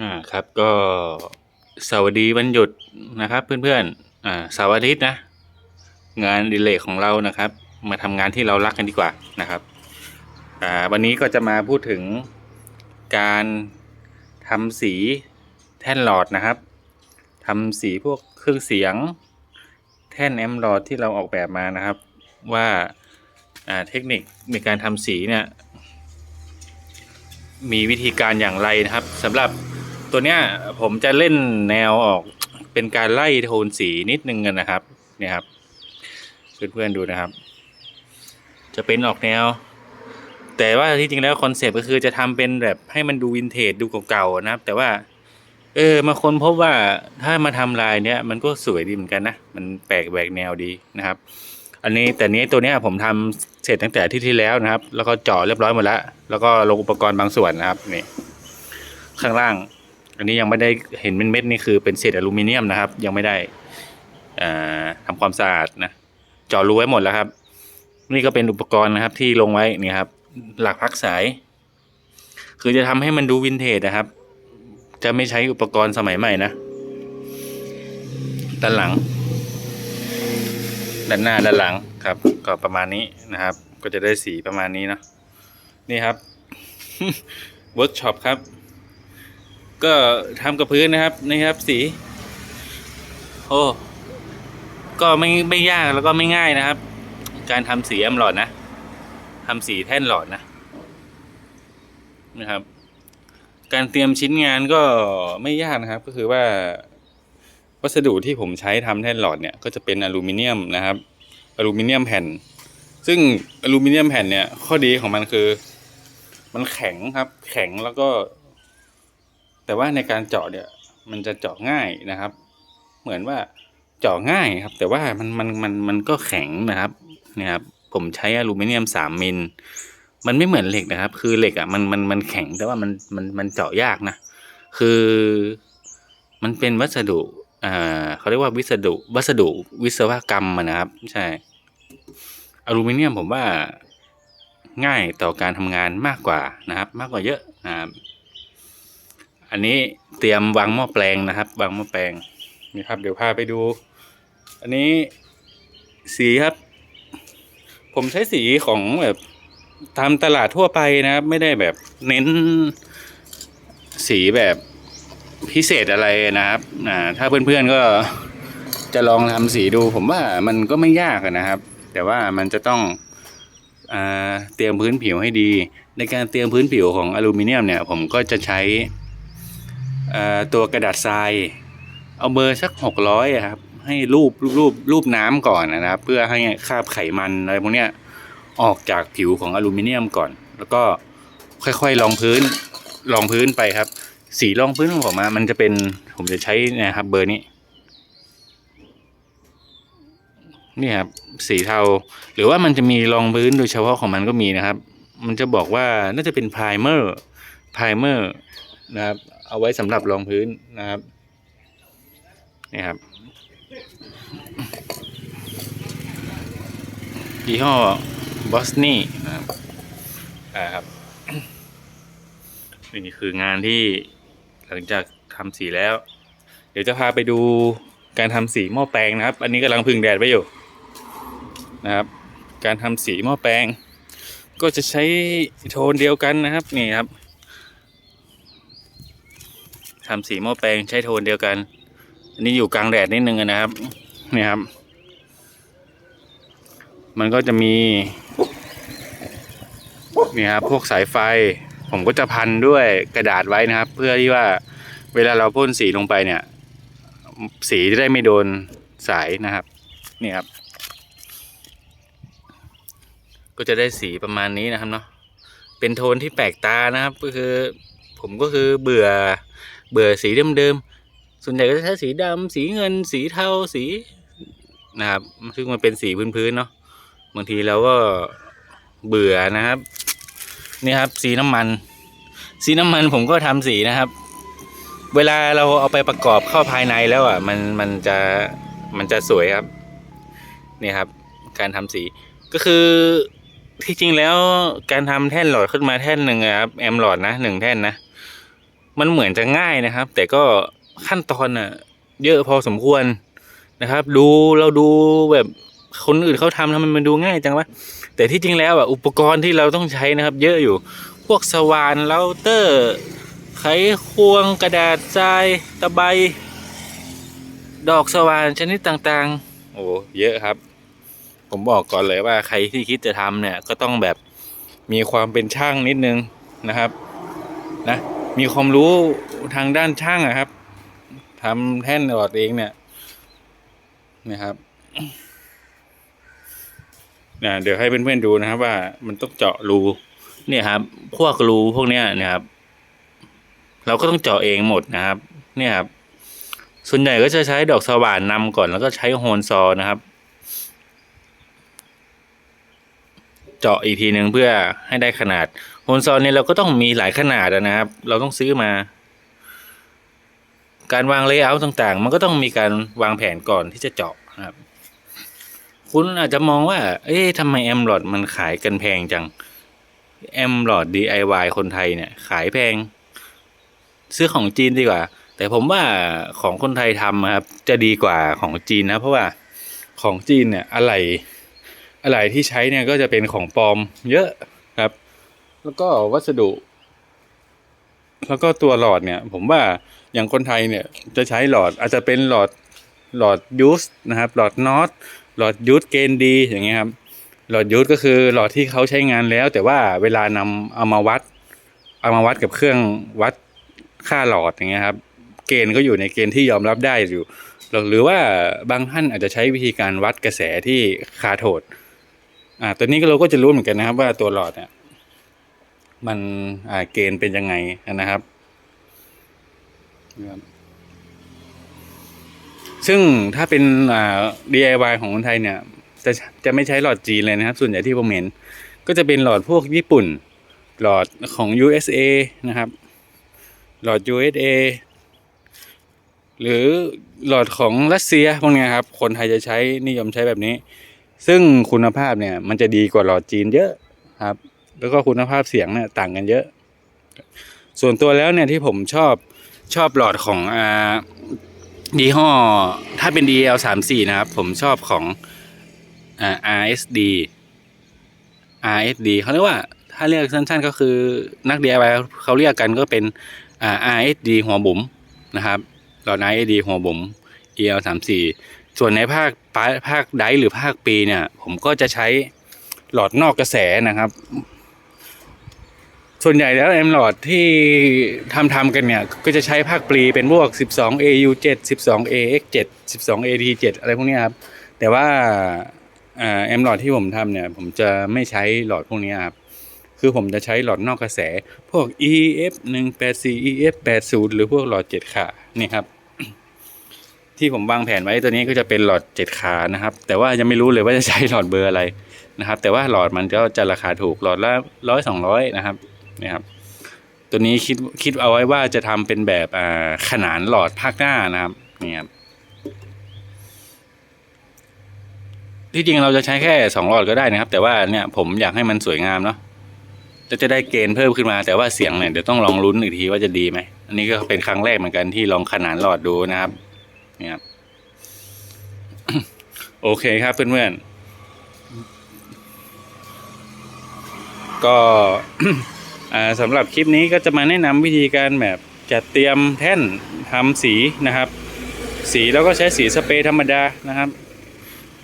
อ่าครับก็สวัสดีวันหยุดนะครับ เพื่อนๆอ่าเสาร์อาทิตย์นะ งานดิเลกของเรานะครับ มาทำงานที่เรารักกันดีกว่านะครับอ่าวันนี้ก็จะมาพูดถึงการทำสีแท่นหลอดนะครับทำสีพวกเครื่องเสียง แท่นแอมหลอดที่เราออกแบบมานะครับ ว่าอ่าเทคนิคในการทำสีเนี่ยมีวิธีการอย่างไรนะครับสำหรับ ตัวเนี้ยผมจะเล่นแนวออกเป็นการไล่โทนสีนิดนึงกันนะครับ เนี่ยครับ เพื่อนๆดูนะครับ จะเป็นออกแนว แต่ว่าที่จริงแล้วคอนเซปต์ก็คือจะทำเป็นแบบให้มันดูวินเทจดูเก่าๆนะครับ แต่ว่า เออมาคนพบว่าถ้ามาทำลายเนี้ยมันก็สวยดีเหมือนกันนะมันแปลกแหวกแนวดีนะครับ อันนี้แต่นี้ตัวเนี้ยผมทำเสร็จตั้งแต่ที่ที่แล้วนะครับ แล้วก็เจาะเรียบร้อยหมดแล้วแล้วก็ลงอุปกรณ์บางส่วนนะครับนี่ข้างล่าง อันนี้ยังไม่ได้เห็นเป็นเม็ดนี่คือเป็นเศษอลูมิเนียมนะครับ ยังไม่ได้อ่าทำความสะอาดนะเจาะรูไว้หมดแล้วครับ นี่ก็เป็นอุปกรณ์นะครับที่ลงไว้นี่ครับ หลักพักสาย คือจะทำให้มันดูวินเทจนะครับ จะไม่ใช้อุปกรณ์สมัยใหม่นะด้านหลัง ด้านหน้าด้านหลังครับ ก็ประมาณนี้นะครับ ก็จะได้สีประมาณนี้เนาะนี่ครับเวิร์กช็อปครับ ก็ทำกับพื้นนะครับนี่ครับ สี โอ้ก็ไม่ไม่ยากแล้วก็ไม่ง่ายนะครับ การทำสีแอมหลอดนะทำสีแท่นหลอดนะนะครับ การเตรียมชิ้นงานก็ไม่ยากนะครับ ก็คือว่า วัสดุที่ผมใช้ทำแท่นหลอดเนี่ยก็จะเป็นอลูมิเนียมนะครับอลูมิเนียมแผ่น ซึ่งอลูมิเนียมแผ่นเนี่ยข้อดีของมันคือ มันแข็งครับ แข็งแล้วก็ แต่ว่าในการเจาะเนี่ยมันจะเจาะง่ายนะครับ เหมือนว่าเจาะง่ายครับ แต่ว่ามันมันมันมันก็แข็งนะครับเนี่ยครับ ผมใช้อลูมิเนียมสามมิลมันไม่เหมือนเหล็กนะครับ คือเหล็กอะมันมันมันแข็งแต่ว่ามันมันมันเจาะยากนะ คือมันเป็นวัสดุอ่าเขาเรียกว่าวิสดุวัสดุวิศวกรรมนะครับใช่อลูมิเนียมผมว่าง่ายต่อการทำงานมากกว่านะครับ มากกว่าเยอะนะครับ อันนี้เตรียมวางหม้อแปลงนะครับ วางหม้อแปลงนี่ครับ เดี๋ยวพาไปดู อันนี้สีครับ ผมใช้สีของแบบตามตลาดทั่วไปนะครับ ไม่ได้แบบเน้นสีแบบพิเศษอะไรนะครับอ่าถ้าเพื่อนๆก็จะลองทำสีดู ผมว่ามันก็ไม่ยากนะครับ แต่ว่ามันจะต้องอเตรียมพื้นผิวให้ดี ในการเตรียมพื้นผิวของอลูมิเนียมเนี่ย ผมก็จะใช้ ตัวกระดาษทรายเอาเบอร์สักหกร้อยครับให้รูปรูปรูปรูปน้ำก่อนนะครับ เพื่อให้คราบไขมันอะไรพวกเนี้ยออกจากผิวของอลูมิเนียมก่อน แล้วก็ค่อยๆรองพื้นรองพื้นไปครับ สีรองพื้นของผมมันจะเป็นผมจะใช้นะครับเบอร์นี้นี่ครับสีเทา หรือว่ามันจะมีรองพื้นโดยเฉพาะของมันก็มีนะครับ มันจะบอกว่าน่าจะเป็นไพรเมอร์ไพรเมอร์นะครับ เอาไว้สำหรับรองพื้นนะครับนี่ครับยี่ห้อบอสนี่นะครับอ่าครับนี่คืองานที่หลังจากทำสีแล้ว เดี๋ยวจะพาไปดูการทำสีหม้อแปลงนะครับ อันนี้กำลังพึ่งแดดไว้อยู่นะครับ การทำสีหม้อแปลง ก็จะใช้โทนเดียวกันนะครับนี่ครับ ทำสีหม้อแปลงใช้โทนเดียวกัน อันนี้อยู่กลางแดดนิดนึงนะครับนี่ครับ มันก็จะมีนี่ครับพวกสายไฟ ผมก็จะพันด้วยกระดาษไว้นะครับ เพื่อที่ว่าเวลาเราพ่นสีลงไปเนี่ย สีจะได้ไม่โดนสายนะครับนี่ครับ ก็จะได้สีประมาณนี้นะครับเนาะเป็นโทนที่แปลกตานะครับ ก็คือ ผมก็คือเบื่อ เบื่อสีเดิมๆส่วนใหญ่ก็จะใช้สีดำสีเงิน สีเทาสีนะครับซึ่งมันเป็นสีพื้นๆเนาะบางทีเราก็เบื่อนะครับนี่ครับ สีน้ำมัน สีน้ำมันผมก็ทำสีนะครับ เวลาเราเอาไปประกอบเข้าภายในแล้วอะมันมันจะมันจะสวยครับนี่ครับ การทำสีก็คือที่จริงแล้วการทำแท่นหลอดขึ้นมาแท่นหนึ่งอะครับแอมหลอดนะหนึ่งแท่นนะ มันเหมือนจะง่ายนะครับ แต่ก็ขั้นตอนน่ะ เยอะพอสมควรนะครับ ดูเราดูแบบคนอื่นเขาทำทำไมมันดูง่ายจังวะแต่ที่จริงแล้วอะอุปกรณ์ที่เราต้องใช้นะครับ เยอะอยู่พวกสว่านเราเตอร์ ไขควงกระดาษทรายตะไบดอกสว่านชนิดต่างๆ โอ้เยอะครับ ผมบอกก่อนเลยว่าใครที่คิดจะทำเนี่ยก็ต้องแบบมีความเป็นช่างนิดนึงนะครับ นะ มีความรู้ทางด้านช่างอะครับทำแท่นหลอดเองเนี่ยนะครับนะเดี๋ยวให้เพื่อนๆดูนะครับ ว่ามันต้องเจาะรูเนี่ยครับ พวกรูพวกเนี้ยนะครับ เราก็ต้องเจาะเองหมดนะครับ เนี่ยครับ ส่วนใหญ่ก็จะใช้ดอกสว่านนำก่อนแล้วก็ใช้โฮนซอนะครับ เจาะอีกทีหนึ่งเพื่อให้ได้ขนาดโฮนซอเนี่ยเราก็ต้องมีหลายขนาดนะครับ เราต้องซื้อมา การวางเลเยอร์ต่างๆ มันก็ต้องมีการวางแผนก่อนที่จะเจาะนะครับ คุณอาจจะมองว่า เอ๊ะทำไมแอมลอดมันขายกันแพงจังแอมลอด DIY คนไทยเนี่ย ขายแพง ซื้อของจีนดีกว่า แต่ผมว่าของคนไทยทำครับ จะดีกว่าของจีนนะ เพราะว่าของจีนเนี่ยอะไร อะไรที่ใช้เนี่ยก็จะเป็นของปลอมเยอะครับ แล้วก็วัสดุ แล้วก็ตัวหลอดเนี่ย ผมว่าอย่างคนไทยเนี่ยจะใช้หลอดอาจจะเป็นหลอดหลอดยูสนะครับ หลอดน็อตหลอดยูสเกนดีอย่างเงี้ยครับหลอดยูสก็คือหลอดที่เขาใช้งานแล้ว แต่ว่าเวลานำเอามาวัด เอามาวัดกับเครื่องวัดค่าหลอดอย่างเงี้ยครับ เกณฑ์ก็อยู่ในเกณฑ์ที่ยอมรับได้อยู่ หรือว่าบางท่านอาจจะใช้วิธีการวัดกระแสที่คาโทด อ่าตัวนี้เราก็จะรู้เหมือนกันนะครับ ว่าตัวหลอดเนี่ยมันอ่าเกณฑ์เป็นยังไงนะครับ ซึ่งถ้าเป็นอ่า DIY ของคนไทยเนี่ย จะจะไม่ใช้หลอดจีนเลยนะครับ ส่วนใหญ่ที่ผมเห็น ก็จะเป็นหลอดพวกญี่ปุ่น หลอดของ USA นะครับ หลอด USA หรือหลอดของรัสเซียพวกเนี้ยครับ คนไทยจะใช้นิยมใช้แบบนี้ ซึ่งคุณภาพเนี่ยมันจะดีกว่าหลอดจีนเยอะครับ แล้วก็คุณภาพเสียงเนี่ยต่างกันเยอะ ส่วนตัวแล้วเนี่ยที่ผมชอบชอบหลอดของอ่ายี่ห้อถ้าเป็น DL 3 4นะครับ ผมชอบของอ่า RSD RSD เขาเรียกว่าถ้าเรียกสั้นๆ ก็คือนัก DIY เขาเรียกกันก็เป็นอ่า RSD หัวบุ๋มนะครับหลอด RSD หัวบุ๋ม EL 3 4 ส่วนในภาคภาคไดหรือภาคปีเนี่ย ผมก็จะใช้หลอดนอกกระแสนะครับ ส่วนใหญ่แล้วแอมหลอดที่ทำทำกันเนี่ย ก็จะใช้ภาคปลีเป็นพวก 12 AU 7 12 AX 7 12 AT 7อะไรพวกนี้ครับ แต่ว่าเอ่าแอมหลอดที่ผมทำเนี่ย ผมจะไม่ใช้หลอดพวกนี้ครับคือผมจะใช้หลอดนอกกระแส พวก EF 184 EF 80หรือพวกหลอด 7 ขานี่ครับ ที่ผมวางแผนไว้ตัวนี้ก็จะเป็นหลอด 7 ขานะครับ แต่ว่ายังไม่รู้เลยว่าจะใช้หลอดเบอร์อะไรนะครับ แต่ว่าหลอดมันก็จะราคาถูกหลอดละร้อยสองร้อยนะครับนี่ครับ ตัวนี้คิดคิดเอาไว้ว่าจะทำเป็นแบบอ่าขนานหลอดภาคหน้านะครับนี่ครับที่จริงเราจะใช้แค่สองหลอดก็ได้นะครับ แต่ว่าเนี่ยผมอยากให้มันสวยงามเนาะจะจะได้เกณฑ์เพิ่มขึ้นมา แต่ว่าเสียงเนี่ยเดี๋ยวต้องลองลุ้นอีกทีว่าจะดีไหมอันนี้ก็เป็นครั้งแรกเหมือนกันที่ลองขนานหลอดดูนะครับ นี่ครับโอเคครับเพื่อนๆก็อ่าสำหรับคลิปนี้ก็จะมาแนะนำวิธีการแบบจัดเตรียมแท่นทำสีนะครับ สีแล้วก็ใช้สีสเปรย์ธรรมดานะครับ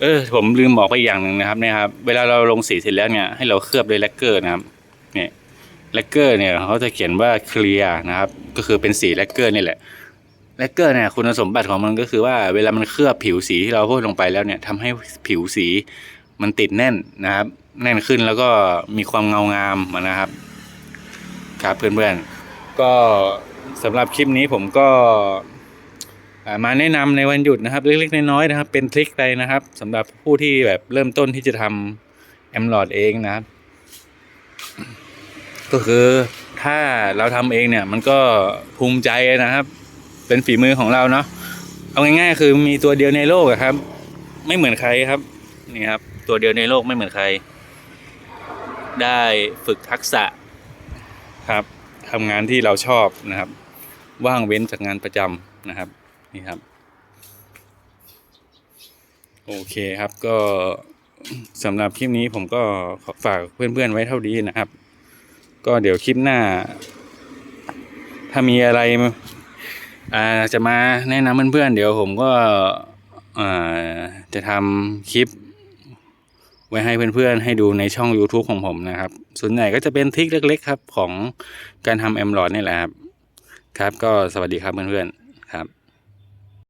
เออผมลืมบอกไปอย่างหนึ่งนะครับเนี่ยครับเวลาเราลงสีเสร็จแล้วเนี่ยให้เราเคลือบด้วยแลกเกอร์นะครับเนี่ยแลกเกอร์เนี่ยเขาจะเขียนว่าเคลียร์นะครับ ก็คือเป็นสีแลกเกอร์นี่แหละ แลกเกอร์เนี่ยคุณสมบัติของมันก็คือว่าเวลามันเคลือบผิวสีที่เราพ่นลงไปแล้วเนี่ยทำให้ผิวสีมันติดแน่นนะครับ แน่นขึ้นแล้วก็มีความเงางามนะครับครับเพื่อนๆก็สำหรับคลิปนี้ผมก็มาแนะนำในวันหยุดนะครับ เล็กๆน้อยๆนะครับ เป็นทริคไปนะครับสำหรับผู้ที่แบบเริ่มต้นที่จะทำแอมลอดเองนะครับ ก็คือถ้าเราทำเองเนี่ย มันก็ภูมิใจนะครับ เป็นฝีมือของเราเนาะเอาง่ายๆ คือมีตัวเดียวในโลกครับ ไม่เหมือนใครครับนี่ครับ ตัวเดียวในโลกไม่เหมือนใคร ได้ฝึกทักษะครับทำงานที่เราชอบนะครับ ว่างเว้นจากงานประจำนะครับนี่ครับ โอเคครับก็สำหรับคลิปนี้ผมก็ขอฝากเพื่อนๆไว้เท่านี้นะครับ ก็เดี๋ยวคลิปหน้า ถ้ามีอะไร จะมาแนะนำเพื่อนๆเดี๋ยวผมก็จะทำคลิป ไว้ให้เพื่อนๆ ให้ดูในช่อง YouTube ของผมนะครับ ส่วนใหญ่ก็จะเป็นทริคเล็ก ๆ ครับ ของการทำแอมลอดนี่แหละครับ ครับก็สวัสดีครับเพื่อนๆครับ